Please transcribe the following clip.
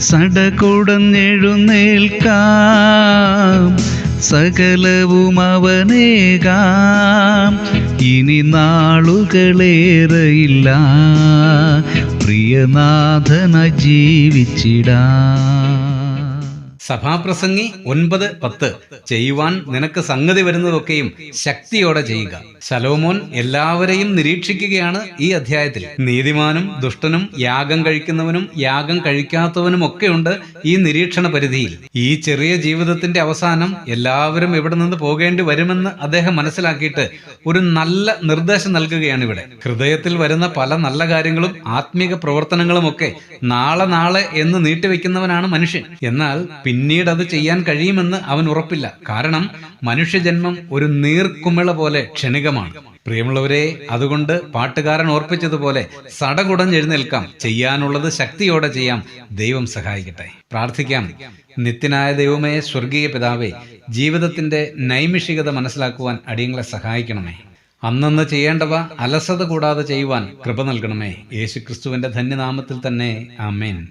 സടകുടഞ്ഞെഴുന്നേൽക്കാം സകലവും അവനേകാം ഇനി നാളുകളേറെയില്ല. പ്രിയനാഥന ജീവിച്ചിടാം. സഭാപ്രസംഗി ഒൻപത് പത്ത്. ചെയ്യുവാൻ നിനക്ക് സംഗതി വരുന്നതൊക്കെയും ശക്തിയോടെ ചെയ്യുക. ശലോമോൻ എല്ലാവരെയും നിരീക്ഷിക്കുകയാണ് ഈ അധ്യായത്തിൽ. നീതിമാനും ദുഷ്ടനും യാഗം കഴിക്കുന്നവനും യാഗം കഴിക്കാത്തവനും ഒക്കെയുണ്ട് ഈ നിരീക്ഷണ പരിധിയിൽ. ഈ ചെറിയ ജീവിതത്തിന്റെ അവസാനം എല്ലാവരും ഇവിടെ നിന്ന് പോകേണ്ടി വരുമെന്ന് അദ്ദേഹം മനസ്സിലാക്കിയിട്ട് ഒരു നല്ല നിർദ്ദേശം നൽകുകയാണ് ഇവിടെ. ഹൃദയത്തിൽ വരുന്ന പല നല്ല കാര്യങ്ങളും ആത്മീക പ്രവർത്തനങ്ങളും ഒക്കെ നാളെ നാളെ എന്ന് നീട്ടിവെക്കുന്നവനാണ് മനുഷ്യൻ. എന്നാൽ പിന്നീട് അത് ചെയ്യാൻ കഴിയുമെന്ന് അവൻ ഉറപ്പില്ല. കാരണം മനുഷ്യജന്മം ഒരു നീർക്കുമിള പോലെ ക്ഷണികമാണ്. പ്രിയമുള്ളവരെ അതുകൊണ്ട് പാട്ടുകാരൻ ഓർപ്പിച്ചതുപോലെ സടകുടഞ്ഞെഴുന്നേൽക്കാം. ചെയ്യാനുള്ളത് ശക്തിയോടെ ചെയ്യാം. ദൈവം സഹായിക്കട്ടെ. പ്രാർത്ഥിക്കാം. നിത്യനായ ദൈവമേ സ്വർഗീയ പിതാവേ ജീവിതത്തിന്റെ നൈമിഷികത മനസ്സിലാക്കുവാൻ അടിയങ്ങളെ സഹായിക്കണമേ. അന്നന്ന് ചെയ്യേണ്ടവ അലസത കൂടാതെ ചെയ്യുവാൻ കൃപ നൽകണമേ. യേശുക്രിസ്തുവിന്റെ ധന്യനാമത്തിൽ തന്നെ. ആമേൻ.